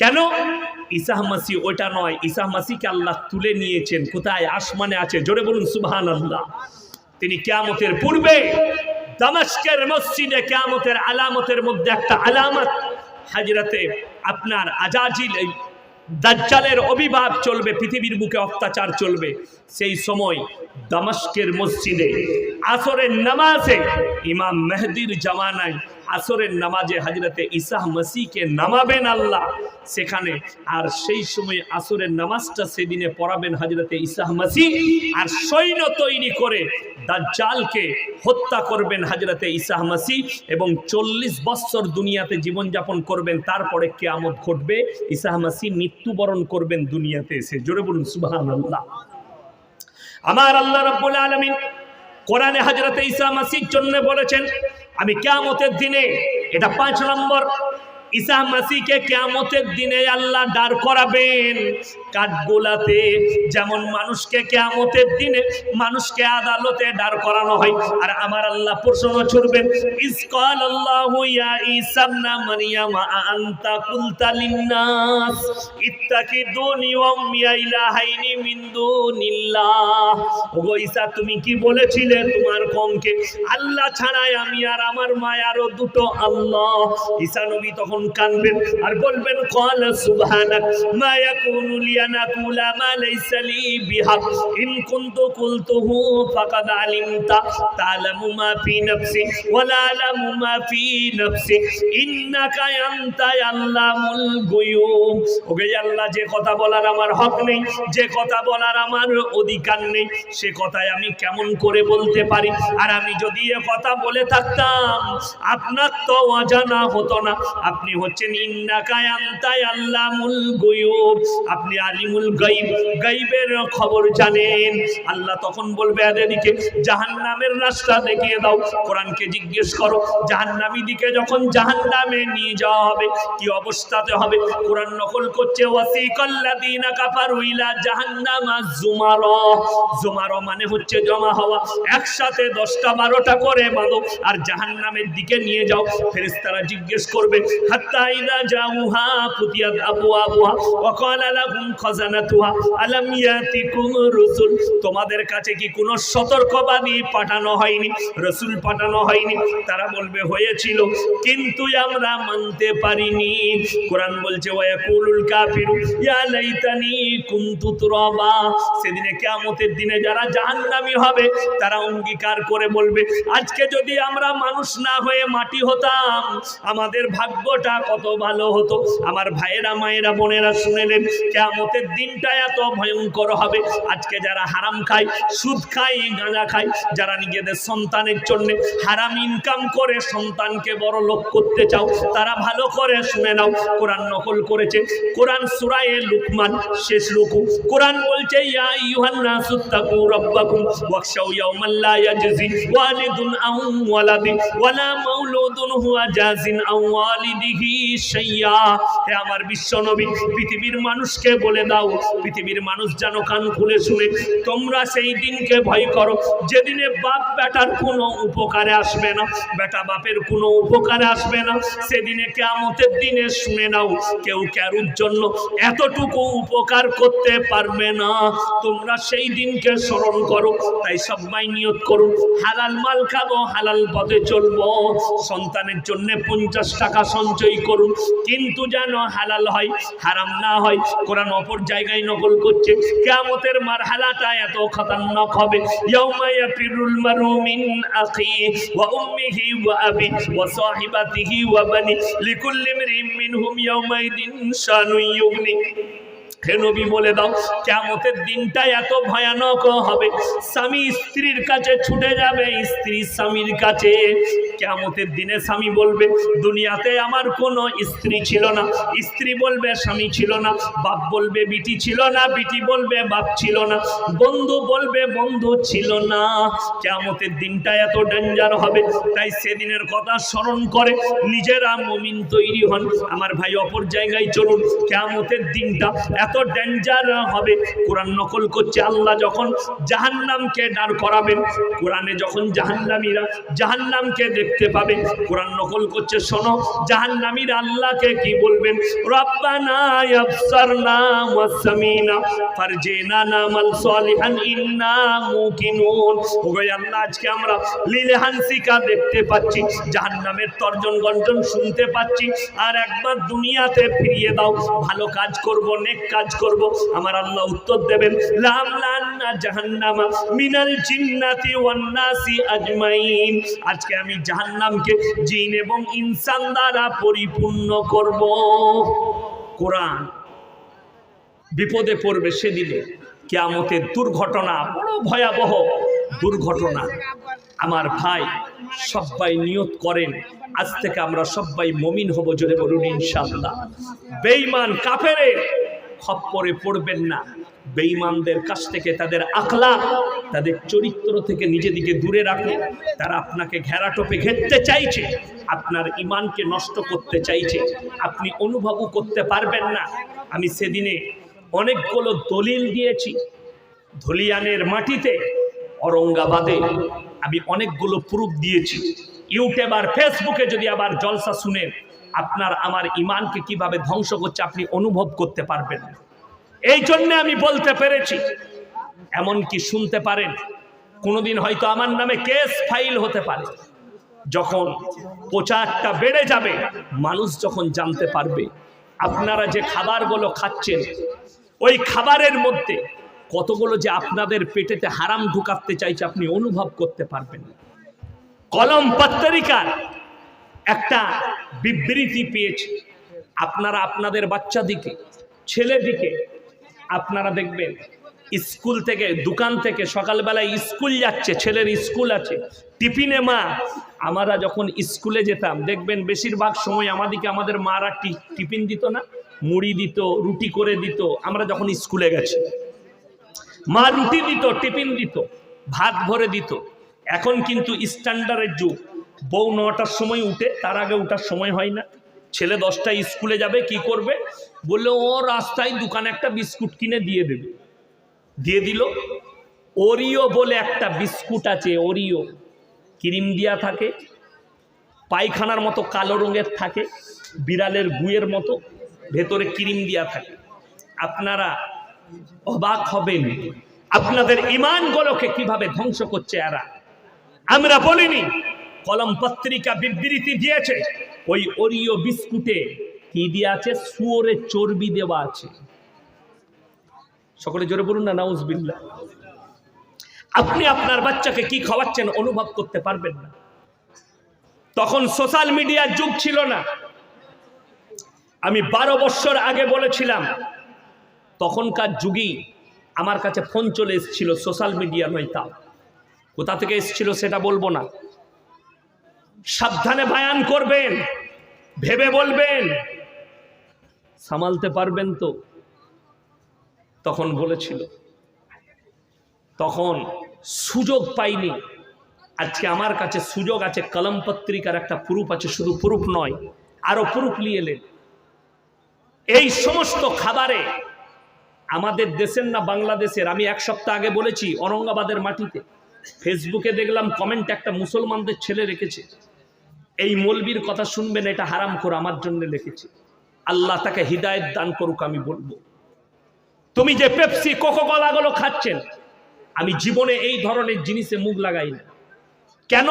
কেন? ইসাহ মাসি ওটা নয়। ইসাহ মাসিকে আল্লাহ তুলে নিয়েছেন। কোথায়? আসমানে আছে। জোরে বলুন সুবহান আল্লাহ তিনি কেয়ামতের পূর্বে দামাস্কের মসজিদে কেয়ামতের আলামতের মধ্যে একটা আলামত, হাজরাতে আপনার আজাজিল দাজ্জালের অভিভাব চলবে, পৃথিবীর বুকে অত্যাচার চলবে। সেই সময় দামাস্কের মসজিদে আসরের নামাজে ইমাম মেহদির জামানায় আসরের নামাজে হাজরতে ইসাহ মাসিকে নামাবেন আল্লাহ। সেখানে আর সেই সময় আসরের নামাজটা সেদিনে পড়াবেন হাজরতে ইসাহ মাসি আর সৈন্য তৈরি করে দাজ্জালকে হত্যা করবেন হাজরতে ইসাহ মাসি এবং চল্লিশ বৎসর দুনিয়াতে জীবনযাপন করবেন। তারপরে কেয়ামত ঘটবে ইসাহ মাসি মৃত্যুবরণ করবেন দুনিয়াতে এসে। জোরে বলুন সুবাহান আল্লাহ আমার আল্লাহ রাব্বুল আলামিন কোরআনে হাজরতে ইসলাম মাসির জন্য বলেছেন আমি কেমতের দিনে এটা পাঁচ নম্বর ঈসা মাসিকে কেয়ামতের দিনে আল্লাহ দাঁড় করাবেন। কাঠগোলাতে যেমন মানুষকে কেয়ামতের দিনে মানুষকে আদালতে দাঁড় করানো হয়, আর আমার আল্লাহ প্রশ্ন ছুড়বেন ইসকাল আল্লাহু ইয়া ঈসা ইবনা মারইয়াম আনতা কুলতা লিন্নাস? ইত্তাকিদুনি ওয়া ইলাহাইনি মিন দুনিল্লাহ। ওগো ঈসা, তুমি কি বলেছিলে তোমার কমকে? আল্লাহ ছাড়াই আমি আর আমার মায়ারও দুটো আল্লাহ। ঈসা নবী তখন কানবেন আর বলবেন, কল সুবহানাক, মা ইয়াকুনু লি আন আকুলা মা লাইসা লি বিহাক ইন কুনতু কুলতুহু ফাকাদ আলিমতা তা'লামু মা ফি নাফসি ওয়া লা আ'লামু মা ফি নাফসি। ইন্নাকা আনতা আল্লামুল গুয়ুব। ওকে আল্লাহ, যে কথা বলার আমার হক নেই, যে কথা বলার আমার অধিকার নেই, সে কথাই আমি কেমন করে বলতে পারি? আর আমি যদি এ কথা বলে থাকতাম, আপনার তো অজানা হতো না। আপনি হচ্ছেন আপনি আলিমুল গাইব গাইবের খবর জানেন। আল্লাহ তখন বলবে এদেরকে জাহান্নামের রাস্তা দেখিয়ে দাও। কোরআনকে জিজ্ঞেস করো, জাহান্নামী দিকে যখন জাহান্নামে নিয়ে যাওয়া হবে, কি অবস্থাতে হবে? কোরআন নকল করছে, ওয়াসিকাল্লাযীনা কাফারু ইলা জাহান্নামা জুমারা। জুমারা মানে হচ্ছে জমা হওয়া। একসাথে দশটা বারোটা করে বাঁধো আর জাহান্নামের দিকে নিয়ে যাও। ফেরেশতারা জিজ্ঞেস করবে তোমাদের কাছে কি কোনো সতর্কবাণী পাঠানো হয়নি? রসুল পাঠানো হয়নি। তারা বলবে, হয়েছিল। কিন্তু আমরা মানতে পারিনি। কোরআন বলছে সেদিনে কিয়ামতের দিনে যারা জাহান্নামী হবে, তারা অঙ্গীকার করে বলবে, আজকে যদি আমরা মানুষ না হয়ে মাটি হতাম, আমাদের ভাগ্যটা কত ভালো হতো। আমার ভাইয়েরা, মায়েরা, বোনেরা শুনেলেন, কিয়ামতের দিনটা এত ভয়ঙ্কর হবে। আজকে যারা হারাম খায়, সুদ খায়, গাঁজা খায়, যারা নিজেদের সন্তানের জন্য হারাম ইনকাম করে, সন্তানকে বড় লোক করতে চাও, তারা ভালো করে শুনে নাও। কোরআন নকল করেছে। কোরআন সুরায়ে লুকমান, শেষ লুকু কোরআন বলছে, ইয়া আইয়ুহান নাসু তাকু রাব্বাকুম ওয়াখশাউ ইয়াওমান লা ইয়াজজি ওয়ালিদুন আও ওয়ালাদি ওয়ালা মাউলুদুন হুয়া জাজিন আও ওয়ালিদিহি শাইয়া হে আমার বিশ্বনবী পৃথিবীর মানুষকে বলে দাও, পৃথিবীর মানুষ যেন কান খুলে শুনে, তোমরা সেই দিনকে ভয় করো। যেদিনে বাপ বেটার কোনো উপকারে আসবে না, বেটা বাপের কোনো উপকারে আসবে না, সেদিনে কেমতের দিনে শুনে নাও, কেউ কারুর জন্য এতটুকু উপকার করতে পারবে না। তোমরা সেই দিনকে স্মরণ করো, তাই সবাই নিয়ত করুন হালাল মাল খাব, হালাল পথে চলবো। সন্তানের জন্য পঞ্চাশ টাকা সঞ্চয় করুন। কিন্তু যেন হালাল হয়, হারাম না হয়, কোরআন অপর জায়গায় নকল করছে কেমতের মারহালাটা এত খতরনাক হবে। মারু বলে দাও কেমতের দিনটা এত ভয়ানক হবে। স্বামী স্ত্রীর কাছে ছুটে যাবে, স্ত্রী স্বামীর কাছে। কেমতের দিনে স্বামী বলবে, দুনিয়াতে আমার কোনো স্ত্রী ছিল না। স্ত্রী বলবে, স্বামী ছিল না। বাপ বলবে, বিটি ছিল না। বিটি বলবে, বাপ ছিল না। বন্ধু বলবে, বন্ধু ছিল না। কেমতের দিনটা এত ডেঞ্জার হবে, তাই সেদিনের কথা স্মরণ করে নিজেরা মমিন তৈরি হন। আমার ভাই, অপর জায়গায় চলুন। কেমতের দিনটা এত ডেঞ্জার হবে। কোরআন নকল করছে আল্লাহ যখন জাহান্নামকে দাঁড় করাবেন। কোরআনে যখন জাহান্নামীরা জাহান্নামকে দেখতে পাবে কোরআন নকল করছে, শোনো। জাহান্নামীর আল্লাহকে কি বলবেন? শুনতে পাচ্ছি। আর একবার দুনিয়াতে ফিরিয়ে দাও। ভালো কাজ করব, নেক কাজ করব। আমার আল্লাহ উত্তর দেবেন জাহান্নামা মিনাল জিন্নাতি ওয়ান নাসি আজমাইন। আজকে আমি জাহান্নামকে জিন এবং ইনসান দ্বারা পরিপূর্ণ করব। কোরআন বিপদে পড়বে সেদিনে। কেয়ামতের দুর্ঘটনা বড় ভয়াবহ দুর্ঘটনা। আমার ভাই সবাই নিয়ত করেন। আজ থেকে আমরা সবাই মমিন হব জোরে বলুন ইনশাআল্লাহ। বেঈমান, কাফেরে, খপ্পরে পড়বেন না। বেঈমানদের কাছ থেকে তাদের আখলা তাদের চরিত্র থেকে নিজেদিকে দূরে রাখুন তারা আপনাকে ঘেরাটোপে ঘেরতে চাইছে, আপনার ইমানকে নষ্ট করতে চাইছে। আপনি অনুভবও করতে পারবেন না। আমি সেদিনে অনেকগুলো দলিল দিয়েছি। ধলিয়ানের মাটিতে অরঙ্গাবাদে আমি অনেকগুলো প্রুফ দিয়েছি। ইউটিউব আর ফেসবুকে যদি আবার জলসা শুনেন, আপনার আমার ইমানকে কীভাবে ধ্বংস করছে আপনি অনুভব করতে পারবেন না। এই জন্য আমি বলতে পেরেছি। এমন কি শুনতে পারেন, কোনোদিন হয়তো আমার নামে কেস ফাইল হতে পারে। যখন প্রচারটা বেড়ে যাবে, মানুষ যখন জানতে পারবে, আপনারা যে খাবারগুলো খাচ্ছেন, ওই খাবারের মধ্যে কতগুলো যে আপনাদের পেটেতে হারাম ঢুকাতে চাইছে আপনি অনুভব করতে পারবেন কলম পত্রিকার একটা বিবৃতি পেয়েছে। আপনারা আপনাদের বাচ্চাদিকে, ছেলেদিকে আপনারা দেখবেন, স্কুল থেকে, দোকান থেকে সকালবেলায় স্কুল যাচ্ছে, ছেলের স্কুল আছে। টিফিনে মা, আমরা যখন স্কুলে যেতাম, দেখবেন বেশিরভাগ সময় আমাদিকে আমাদের মারা টিফিন দিত না, মুড়ি দিত, রুটি করে দিত, আমরা যখন স্কুলে গেছি। মা রুটি দিত, টিফিন দিত, ভাত ভরে দিত। এখন কিন্তু স্ট্যান্ডার্ডের যুগ। বউ নটার সময় উঠে, তার আগে উঠার সময় হয় না। ছেলে দশটায় স্কুলে যাবে, কি করবে? বললে, ও রাস্তায় দোকানে একটা বিস্কুট কিনে দিয়ে দেবে। দিয়ে দিল, ওরিও বলে একটা বিস্কুট আছে, ওরিও। ক্রিম দিয়া থাকে, পায়খানার মতো কালো রঙের থাকে, বিড়ালের গুয়ের মতো, ভেতরে ক্রিম দিয়া থাকে। আপনারা অবাক হবেন, আপনাদের ইমানগুলোকে কীভাবে ধ্বংস করছে এরা। আমরা বলিনি, কলম পত্রিকা বিবৃতি দিয়েছে, ওই ওরিও বিস্কুটে কি দিয়ে আছে? শুয়োরের চর্বি দেওয়া আছে। সকলে জোরে বলুন না নাউজবিল্লা আপনি আপনার বাচ্চাকে কি খাওয়াচ্ছেন অনুভব করতে পারবেন না। তখন সোশ্যাল মিডিয়ার যুগ ছিল না। আমি বারো বছর আগে বলেছিলাম, তখনকার যুগেই আমার কাছে ফোন চলে এসেছিল, সোশ্যাল মিডিয়া নয় তাও। কোথা থেকে এসেছিল সেটা বলব না। সাবধানে বায়ান করবেন, ভেবে বলবেন সামালতে পারবেন তো? তখন বলেছিল, তখন সুযোগ পাইনি। আজকে আমার কাছে সুযোগ আছে, কলম পত্রিকার একটা প্রুফ আছে, শুধু প্রুফ নয়, আরও প্রুফ নিয়ে এলেন। এই সমস্ত খাবারে আমাদের দেশের না বাংলাদেশের, আমি এক সপ্তাহ আগে বলেছি অরঙ্গাবাদের মাটিতে, ফেসবুকে দেখলাম কমেন্ট একটা মুসলমানদের ছেলে রেখেছে। এই মলবির কথা শুনবেন, এটা হারাম করে আমার জন্য লিখেছে। আল্লাহ তাকে হৃদায়ত দান করুক, আমি বলব। তুমি যে পেপসি কোকো কলাগুলো খাচ্ছেন, আমি জীবনে এই ধরনের জিনিসে মুখ লাগাই না। কেন?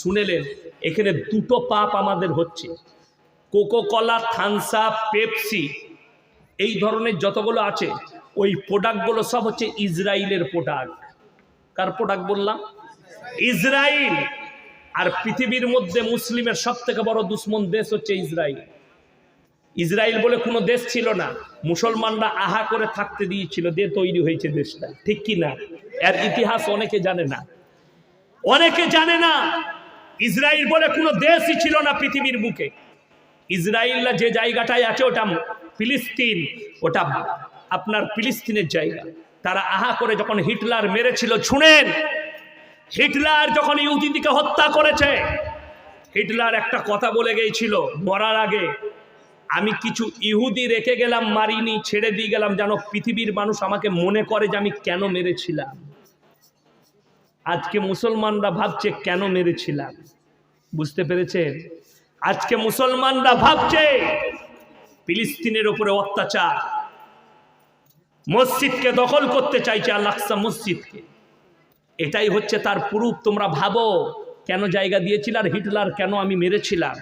শুনেলেন, এখানে দুটো পাপ আমাদের হচ্ছে। কোকো কলা থানসা পেপসি, এই ধরনের যতগুলো আছে, ওই প্রোডাক্টগুলো সব হচ্ছে ইসরায়েলের প্রোডাক্ট। কার প্রোডাক্ট বললাম? ইসরায়েল। আর পৃথিবীর মধ্যে মুসলিমের সব থেকে বড় দুশ্মন দেশ হচ্ছে ইসরায়েল। ইসরায়েল বলে কোনো দেশ ছিল না। মুসলমানরা আহা করে থাকতে দিয়েছিল দিয়ে তৈরি হয়েছে দেশটা। ঠিক কি না? এর ইতিহাস অনেকে জানে না। অনেকে জানে না ইসরায়েল বলে কোনো দেশই ছিল না পৃথিবীর বুকে। ইসরায়েলরা যে জায়গাটায় আছে ওটা ফিলিস্তিন, ওটা আপনার ফিলিস্তিনের জায়গা। তারা আহা করে যখন হিটলার মেরেছিল, শুনেন, হিটলার যখন ইহুদিদিকে হত্যা করেছে, হিটলার একটা কথা বলে গিয়েছিল, মরার আগে আমি কিছু ইহুদি রেখে গেলাম, মারিনি, ছেড়ে দিয়ে গেলাম, যেন পৃথিবীর মানুষ আমাকে মনে করে যে আমি কেন মেরেছিলাম। আজকে মুসলমানরা ভাবছে কেন মেরেছিলাম। বুঝতে পেরেছেন? আজকে মুসলমানরা ভাবছে ফিলিস্তিনের উপরে অত্যাচার। মসজিদকে দখল করতে চাইছে আল আকসা মসজিদকে। এটাই হচ্ছে তার প্রুফ, তোমরা ভাবো কেন জায়গা দিয়েছিল আর হিটলার কেন আমি মেরেছিলাম।